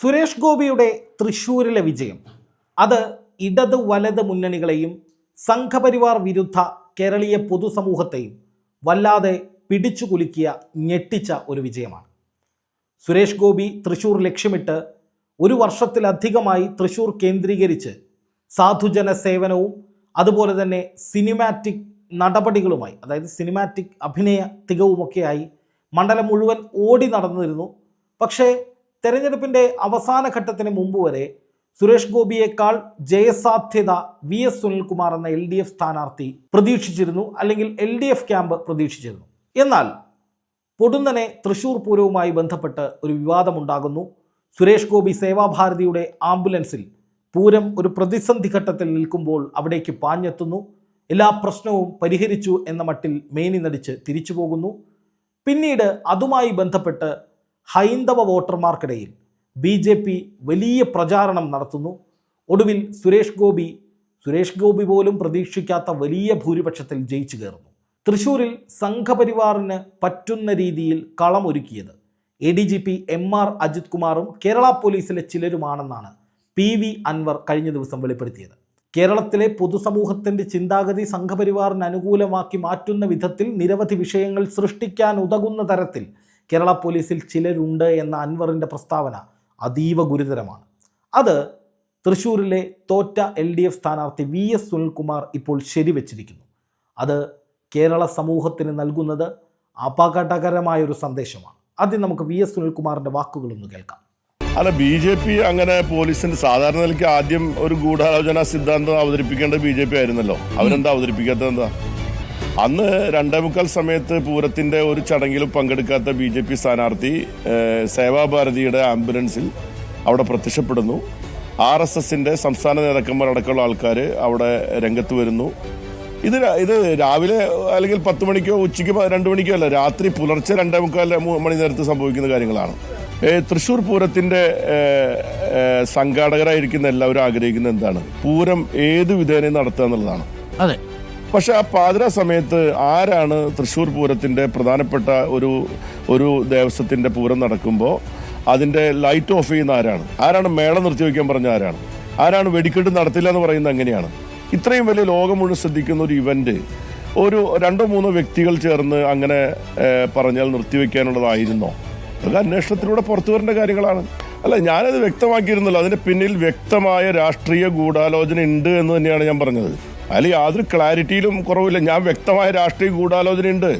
സുരേഷ് ഗോപിയുടെ തൃശ്ശൂരിലെ വിജയം. അത് ഇടത് വലത് മുന്നണികളെയും സംഘപരിവാർ വിരുദ്ധ കേരളീയ പൊതുസമൂഹത്തെയും വല്ലാതെ പിടിച്ചു കുലുക്കിയ ഞെട്ടിച്ച ഒരു വിജയമാണ്. സുരേഷ് ഗോപി തൃശ്ശൂർ ലക്ഷ്യമിട്ട് ഒരു വർഷത്തിലധികമായി തൃശ്ശൂർ കേന്ദ്രീകരിച്ച് സാധുജന സേവനവും അതുപോലെ തന്നെ സിനിമാറ്റിക് നടപടികളുമായി അതായത് സിനിമാറ്റിക് അഭിനയ തികവുമൊക്കെയായി മണ്ഡലം മുഴുവൻ ഓടി നടന്നിരുന്നു. പക്ഷേ തെരഞ്ഞെടുപ്പിന്റെ അവസാന ഘട്ടത്തിന് മുമ്പ് വരെ സുരേഷ് ഗോപിയേക്കാൾ ജയസാധ്യത വി എസ് സുനിൽകുമാർ എന്ന എൽ ഡി എഫ് സ്ഥാനാർത്ഥി പ്രതീക്ഷിച്ചിരുന്നു അല്ലെങ്കിൽ എൽ ഡി എഫ് ക്യാമ്പ് പ്രതീക്ഷിച്ചിരുന്നു. എന്നാൽ പൊടുന്നനെ തൃശൂർ പൂരവുമായി ബന്ധപ്പെട്ട് ഒരു വിവാദമുണ്ടാകുന്നു. സുരേഷ് ഗോപി സേവാഭാരതിയുടെ ആംബുലൻസിൽ പൂരം ഒരു പ്രതിസന്ധി ഘട്ടത്തിൽ നിൽക്കുമ്പോൾ അവിടേക്ക് പാഞ്ഞെത്തുന്നു. എല്ലാ പ്രശ്നവും പരിഹരിച്ചു എന്ന മട്ടിൽ മേനി നടിച്ച് തിരിച്ചു പോകുന്നു പിന്നീട് അതുമായി ബന്ധപ്പെട്ട് ഹൈന്ദവ വോട്ടർമാർക്കിടയിൽ ബി ജെ പി വലിയ പ്രചാരണം നടത്തുന്നു. ഒടുവിൽ സുരേഷ് ഗോപി സുരേഷ് ഗോപി പോലും പ്രതീക്ഷിക്കാത്ത വലിയ ഭൂരിപക്ഷത്തിൽ ജയിച്ചു കയറുന്നു. തൃശൂരിൽ സംഘപരിവാറിന് പറ്റുന്ന രീതിയിൽ കളമൊരുക്കിയത് A D G P M R Ajith കുമാറും കേരള പോലീസിലെ ചിലരുമാണെന്നാണ് പി വി അൻവർ കഴിഞ്ഞ ദിവസം വെളിപ്പെടുത്തിയത്. കേരളത്തിലെ പൊതുസമൂഹത്തിന്റെ ചിന്താഗതി സംഘപരിവാറിന് അനുകൂലമാക്കി മാറ്റുന്ന വിധത്തിൽ നിരവധി വിഷയങ്ങൾ സൃഷ്ടിക്കാൻ ഉതകുന്ന തരത്തിൽ കേരള പോലീസിൽ ചിലരുണ്ട് എന്ന അൻവറിന്റെ പ്രസ്താവന അതീവ ഗുരുതരമാണ്. അത് തൃശ്ശൂരിലെ തോറ്റ എൽ ഡി എഫ് സ്ഥാനാർത്ഥി വി എസ് സുനിൽകുമാർ ഇപ്പോൾ ശരിവെച്ചിരിക്കുന്നു. അത് കേരള സമൂഹത്തിന് നൽകുന്നത് അപകടകരമായൊരു സന്ദേശമാണ്. ആദ്യം നമുക്ക് വി എസ് സുനിൽകുമാറിന്റെ വാക്കുകളൊന്ന് കേൾക്കാം. അല്ല ബി ജെ പി അങ്ങനെ പോലീസിന്റെ സാധാരണ നിലയ്ക്ക് ആദ്യം ഒരു ഗൂഢാലോചന സിദ്ധാന്തം അവതരിപ്പിക്കേണ്ടത് ബി ജെ പി ആയിരുന്നല്ലോ. അവരെന്താ അവതരിപ്പിക്കാത്തത് എന്താ? അന്ന് രണ്ടേ മുക്കാൽ സമയത്ത് പൂരത്തിന്റെ ഒരു ചടങ്ങിലും പങ്കെടുക്കാത്ത ബി ജെ പി സ്ഥാനാർത്ഥി സേവാഭാരതിയുടെ ആംബുലൻസിൽ അവിടെ പ്രത്യക്ഷപ്പെടുന്നു. ആർ എസ് എസിന്റെ സംസ്ഥാന നേതാക്കന്മാരടക്കമുള്ള ആൾക്കാർ അവിടെ രംഗത്ത് വരുന്നു. ഇത് ഇത് രാവിലെ അല്ലെങ്കിൽ പത്ത് മണിക്കോ ഉച്ചയ്ക്ക് രണ്ട് മണിക്കോ അല്ല രാത്രി പുലർച്ചെ രണ്ടേ മുക്കാൽ മണി നേരത്ത് സംഭവിക്കുന്ന കാര്യങ്ങളാണ്. തൃശൂർ പൂരത്തിന്റെ സംഘാടകരായിരിക്കുന്ന എല്ലാവരും ആഗ്രഹിക്കുന്നത് എന്താണ്? പൂരം ഏത് വിധേനയും നടത്തുക എന്നുള്ളതാണ്. അതെ. പക്ഷെ ആ പാതിര സമയത്ത് ആരാണ് തൃശ്ശൂർ പൂരത്തിന്റെ പ്രധാനപ്പെട്ട ഒരു ഒരു ദേവസ്വത്തിന്റെ പൂരം നടക്കുമ്പോൾ അതിന്റെ ലൈറ്റ് ഓഫ് ചെയ്യുന്ന ആരാണ്? ആരാണ് മേളം നിർത്തിവെക്കാൻ പറഞ്ഞ ആരാണ്? ആരാണ് വെടിക്കെട്ട് നടത്തില്ല എന്ന് പറയുന്നത് എങ്ങനെയാണ്? ഇത്രയും വലിയ ലോകം മുഴുവൻ ശ്രദ്ധിക്കുന്ന ഒരു ഇവന്റ് ഒരു രണ്ടോ മൂന്നോ വ്യക്തികൾ ചേർന്ന് അങ്ങനെ പറഞ്ഞാൽ നിർത്തിവെക്കാനുള്ളതായിരുന്നോ അതൊക്കെ അന്വേഷണത്തിലൂടെ പുറത്തു വരേണ്ട കാര്യങ്ങളാണ്. അല്ല ഞാനത് വ്യക്തമാക്കിയിരുന്നല്ലോ. അതിന്റെ പിന്നിൽ വ്യക്തമായ രാഷ്ട്രീയ ഗൂഢാലോചന ഉണ്ട് എന്ന് തന്നെയാണ് ഞാൻ പറഞ്ഞത്. അതിൽ യാതൊരു ക്ലാരിറ്റിയിലും കുറവില്ല. ഞാൻ വ്യക്തമായ രാഷ്ട്രീയ ഗൂഢാലോചനയുണ്ട്.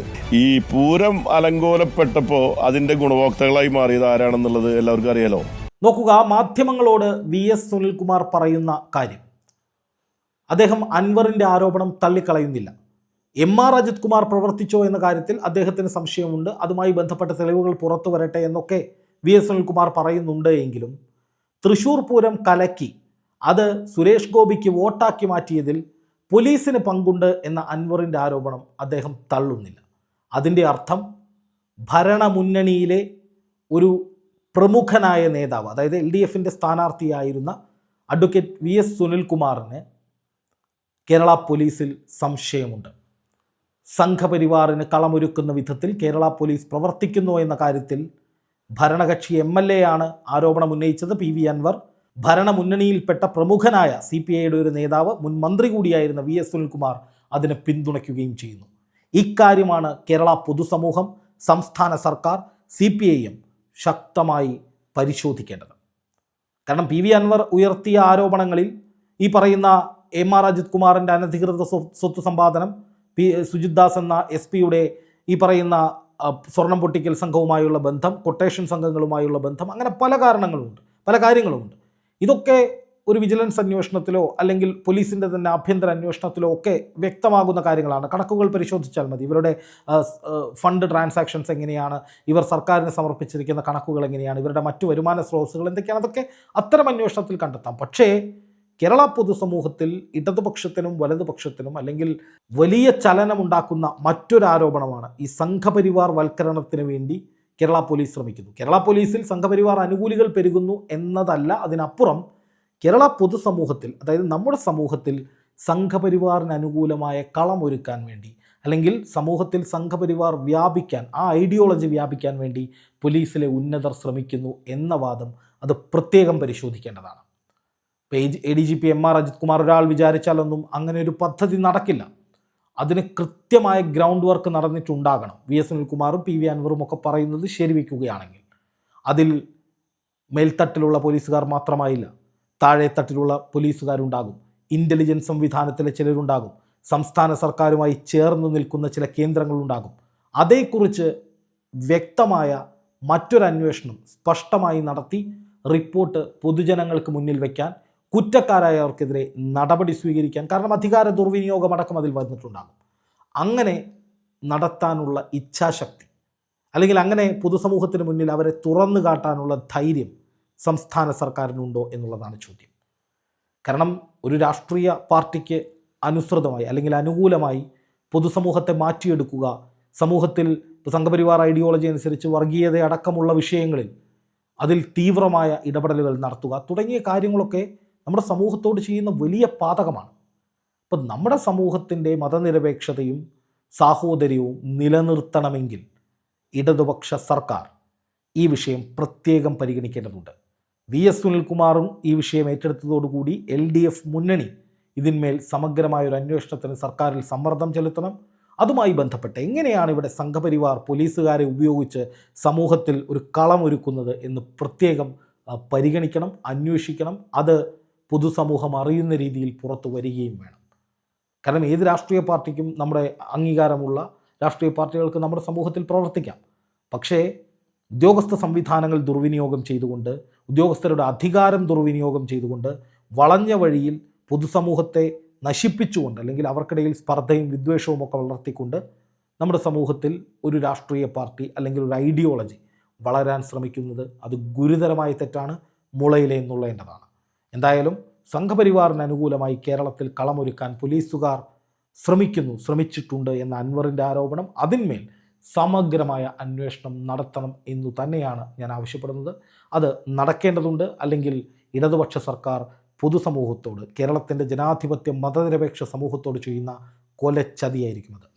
ഈ പൂരം അലങ്കോലപ്പെട്ടപ്പോ അതിന്റെ ഗുണഭോക്താക്കളായി മാറിയത് ആരാണെന്നുള്ളത് എല്ലാവർക്കും അറിയാലോ. നോക്കുക മാധ്യമങ്ങളോട് വി എസ് സുനിൽകുമാർ പറയുന്ന കാര്യം. അദ്ദേഹം അൻവറിന്റെ ആരോപണം തള്ളിക്കളയുന്നില്ല. എം ആർ അജിത് കുമാർ പ്രവർത്തിച്ചോ എന്ന കാര്യത്തിൽ അദ്ദേഹത്തിന് സംശയമുണ്ട്. അതുമായി ബന്ധപ്പെട്ട തെളിവുകൾ പുറത്തു വരട്ടെ എന്നൊക്കെ വി എസ് സുനിൽകുമാർ പറയുന്നുണ്ട് എങ്കിലും തൃശൂർ പൂരം കലക്കി അത് സുരേഷ് ഗോപിക്ക് വോട്ടാക്കി മാറ്റിയതിൽ പോലീസിന് പങ്കുണ്ട് എന്ന അൻവറിന്റെ ആരോപണം അദ്ദേഹം തള്ളുന്നില്ല. അതിന്റെ അർത്ഥം ഭരണമുന്നണിയിലെ ഒരു പ്രമുഖനായ നേതാവ് അതായത് എൽ ഡി എഫിന്റെ സ്ഥാനാർത്ഥിയായിരുന്ന അഡ്വക്കേറ്റ് വി എസ് സുനിൽകുമാറിന് കേരള പോലീസിൽ സംശയമുണ്ട്. സംഘപരിവാറിന് കളമൊരുക്കുന്ന വിധത്തിൽ കേരള പോലീസ് പ്രവർത്തിക്കുന്നു എന്ന കാര്യത്തിൽ ഭരണകക്ഷി എം എൽ എ ആണ് ആരോപണം ഉന്നയിച്ചത്. പി വി അൻവർ ഭരണമുന്നണിയിൽപ്പെട്ട പ്രമുഖനായ സി പി ഐയുടെ ഒരു നേതാവ് മുൻ മന്ത്രി കൂടിയായിരുന്ന വി എസ് സുനിൽകുമാർ അതിനെ പിന്തുണയ്ക്കുകയും ചെയ്യുന്നു. ഇക്കാര്യമാണ് കേരള പൊതുസമൂഹം സംസ്ഥാന സർക്കാർ സി പി ഐ എം ശക്തമായി പരിശോധിക്കേണ്ടത്. കാരണം പി വി അൻവർ ഉയർത്തിയ ആരോപണങ്ങളിൽ ഈ പറയുന്ന എം ആർ അജിത് കുമാറിന്റെ അനധികൃത സ്വ- സ്വത്ത് സമ്പാദനം പി സുജിത് ദാസ് എന്ന എസ് പിയുടെ ഈ പറയുന്ന സ്വർണം പൊട്ടിക്കൽ സംഘവുമായുള്ള ബന്ധം കൊട്ടേഷൻ സംഘങ്ങളുമായുള്ള ബന്ധം അങ്ങനെ പല കാരണങ്ങളുമുണ്ട് പല കാര്യങ്ങളുമുണ്ട് ഇതൊക്കെ ഒരു വിജിലൻസ് അന്വേഷണത്തിലോ അല്ലെങ്കിൽ പോലീസിന്റെ തന്നെ ആഭ്യന്തര അന്വേഷണത്തിലോ ഒക്കെ വ്യക്തമാകുന്ന കാര്യങ്ങളാണ്. കണക്കുകൾ പരിശോധിച്ചാൽ മതി. ഇവരുടെ ഫണ്ട് ട്രാൻസാക്ഷൻസ് എങ്ങനെയാണ്? ഇവർ സർക്കാരിന് സമർപ്പിച്ചിരിക്കുന്ന കണക്കുകൾ എങ്ങനെയാണ്? ഇവരുടെ മറ്റു വരുമാന സ്രോതസ്സുകൾ എന്തൊക്കെയാണ്? അതൊക്കെ അത്തരം അന്വേഷണത്തിൽ കണ്ടെത്താം. പക്ഷേ കേരള പൊതുസമൂഹത്തിൽ ഇടതുപക്ഷത്തിനും വലതുപക്ഷത്തിനും അല്ലെങ്കിൽ വലിയ ചലനമുണ്ടാക്കുന്ന മറ്റൊരു ആരോപണമാണ് ഈ സംഘപരിവാർ വൽക്കരണത്തിന് വേണ്ടി കേരള പോലീസ് ശ്രമിക്കുന്നു. കേരള പോലീസിൽ സംഘപരിവാർ അനുകൂലികൾ പെരുകുന്നു എന്നതല്ല അതിനപ്പുറം കേരള പൊതുസമൂഹത്തിൽ അതായത് നമ്മുടെ സമൂഹത്തിൽ സംഘപരിവാറിന് അനുകൂലമായ കളമൊരുക്കാൻ വേണ്ടി അല്ലെങ്കിൽ സമൂഹത്തിൽ സംഘപരിവാർ വ്യാപിക്കാൻ ആ ഐഡിയോളജി വ്യാപിക്കാൻ വേണ്ടി പോലീസിലെ ഉന്നതർ ശ്രമിക്കുന്നു എന്ന വാദം അത് പ്രത്യേകം പരിശോധിക്കേണ്ടതാണ്. Page A D G P M R Ajith Kumar ഒരാൾ വിചാരിച്ചാലൊന്നും അങ്ങനെ ഒരു പദ്ധതി നടക്കില്ല. അതിന് കൃത്യമായ ഗ്രൗണ്ട് വർക്ക് നടന്നിട്ടുണ്ടാകണം. വി എസ് സുനിൽകുമാറും പി വി അൻവറും ഒക്കെ പറയുന്നത് ശരിവെക്കുകയാണെങ്കിൽ അതിൽ മേൽത്തട്ടിലുള്ള പോലീസുകാർ മാത്രമായില്ല താഴെത്തട്ടിലുള്ള പോലീസുകാരുണ്ടാകും. ഇന്റലിജൻസ് സംവിധാനത്തിലെ ചിലരുണ്ടാകും. സംസ്ഥാന സർക്കാരുമായി ചേർന്ന് നിൽക്കുന്ന ചില കേന്ദ്രങ്ങളുണ്ടാകും. അതേക്കുറിച്ച് വ്യക്തമായ മറ്റൊരു അന്വേഷണം സ്പഷ്ടമായി നടത്തി റിപ്പോർട്ട് പൊതുജനങ്ങൾക്ക് മുന്നിൽ വയ്ക്കാൻ കുറ്റക്കാരായവർക്കെതിരെ നടപടി സ്വീകരിക്കാൻ കാരണം അധികാര ദുർവിനിയോഗം അടക്കം അതിൽ വന്നിട്ടുണ്ടാകും. അങ്ങനെ നടത്താനുള്ള ഇച്ഛാശക്തി അല്ലെങ്കിൽ അങ്ങനെ പൊതുസമൂഹത്തിന് മുന്നിൽ അവരെ തുറന്നു കാട്ടാനുള്ള ധൈര്യം സംസ്ഥാന സർക്കാരിനുണ്ടോ എന്നുള്ളതാണ് ചോദ്യം. കാരണം ഒരു രാഷ്ട്രീയ പാർട്ടിക്ക് അനുസൃതമായി അല്ലെങ്കിൽ അനുകൂലമായി പൊതുസമൂഹത്തെ മാറ്റിയെടുക്കുക സമൂഹത്തിൽ സംഘപരിവാർ ഐഡിയോളജി അനുസരിച്ച് വർഗീയത അടക്കമുള്ള വിഷയങ്ങളിൽ അതിൽ തീവ്രമായ ഇടപെടലുകൾ നടത്തുക തുടങ്ങിയ കാര്യങ്ങളൊക്കെ നമ്മുടെ സമൂഹത്തോട് ചെയ്യുന്ന വലിയ പാതകമാണ്. അപ്പം നമ്മുടെ സമൂഹത്തിന്റെ മതനിരപേക്ഷതയും സാഹോദര്യവും നിലനിർത്തണമെങ്കിൽ ഇടതുപക്ഷ സർക്കാർ ഈ വിഷയം പ്രത്യേകം പരിഗണിക്കേണ്ടതുണ്ട്. വി എസ് സുനിൽകുമാറും ഈ വിഷയം ഏറ്റെടുത്തതോടുകൂടി എൽ ഡി എഫ് മുന്നണി ഇതിന്മേൽ സമഗ്രമായൊരു അന്വേഷണത്തിന് സർക്കാരിൽ സമ്മർദ്ദം ചെലുത്തണം. അതുമായി ബന്ധപ്പെട്ട് എങ്ങനെയാണ് ഇവിടെ സംഘപരിവാർ പോലീസുകാരെ ഉപയോഗിച്ച് സമൂഹത്തിൽ ഒരു കളമൊരുക്കുന്നത് എന്ന് പ്രത്യേകം പരിഗണിക്കണം അന്വേഷിക്കണം. അത് പൊതുസമൂഹം അറിയുന്ന രീതിയിൽ പുറത്തു വരികയും വേണം. കാരണം ഏത് രാഷ്ട്രീയ പാർട്ടിക്കും നമ്മുടെ അംഗീകാരമുള്ള രാഷ്ട്രീയ പാർട്ടികൾക്ക് നമ്മുടെ സമൂഹത്തിൽ പ്രവർത്തിക്കാം. പക്ഷേ ഉദ്യോഗസ്ഥ സംവിധാനങ്ങൾ ദുർവിനിയോഗം ചെയ്തുകൊണ്ട് ഉദ്യോഗസ്ഥരുടെ അധികാരം ദുർവിനിയോഗം ചെയ്തുകൊണ്ട് വളഞ്ഞ വഴിയിൽ പൊതുസമൂഹത്തെ നശിപ്പിച്ചുകൊണ്ട് അല്ലെങ്കിൽ അവർക്കിടയിൽ സ്പർദ്ധയും വിദ്വേഷവും ഒക്കെ വളർത്തിക്കൊണ്ട് നമ്മുടെ സമൂഹത്തിൽ ഒരു രാഷ്ട്രീയ പാർട്ടി അല്ലെങ്കിൽ ഒരു ഐഡിയോളജി വളരാൻ ശ്രമിക്കുന്നത് അത് ഗുരുതരമായ തെറ്റാണ് മുളയിലെ എന്നുള്ളേണ്ടതാണ് എന്തായാലും സംഘപരിവാറിന് അനുകൂലമായി കേരളത്തിൽ കളമൊരുക്കാൻ പോലീസുകാർ ശ്രമിക്കുന്നു ശ്രമിച്ചിട്ടുണ്ട് എന്ന അൻവറിന്റെ ആരോപണം അതിന്മേൽ സമഗ്രമായ അന്വേഷണം നടത്തണം എന്നു തന്നെയാണ് ഞാൻ ആവശ്യപ്പെടുന്നത്. അത് നടക്കേണ്ടതുണ്ട് അല്ലെങ്കിൽ ഇടതുപക്ഷ സർക്കാർ പൊതുസമൂഹത്തോട് കേരളത്തിന്റെ ജനാധിപത്യ മതനിരപേക്ഷ സമൂഹത്തോട് ചെയ്യുന്ന കൊലച്ചതിയായിരിക്കും അത്.